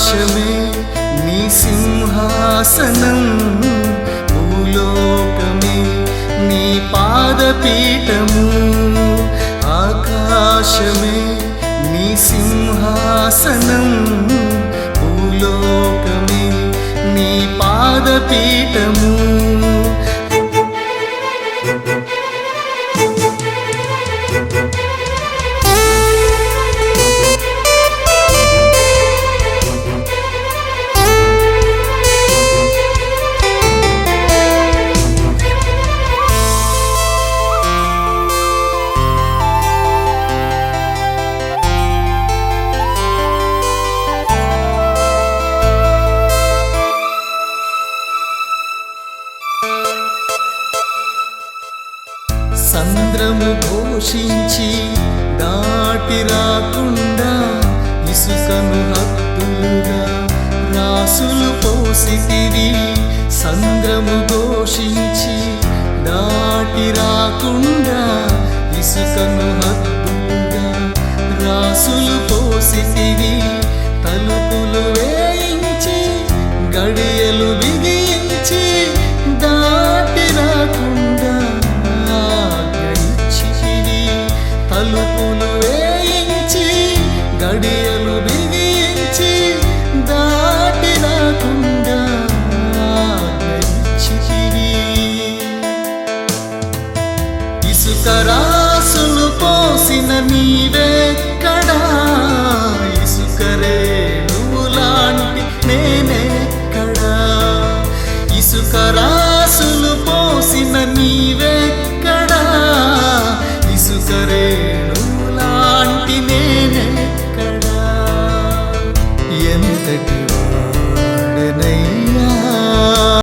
ఆకాశమే నీ సింహాసనం. భూలోకమే నీ పాదపీఠము. ఆకాశమే నీ సింహాసనం. భూలోకమే నీ పాదపీఠము. సంద్రము ఘోషించి దాటి రాకుండా ఇసుకను హద్దులుగా రాసులు పోసితివి. సంద్రము ఘోషించి దాటి రాకుండా ఇసుకను హద్దులుగా రాసులు పోసితివి ఇసుకరాసులు పోసిన నీవే కడా ఇసుకరే నువ్వు లాంటి నేనే కడా ఇసుకరాసులు పోసిన నీవే కడా ఇసుకరే నువ్వు లాంటి నేనే కడా ఎంతటి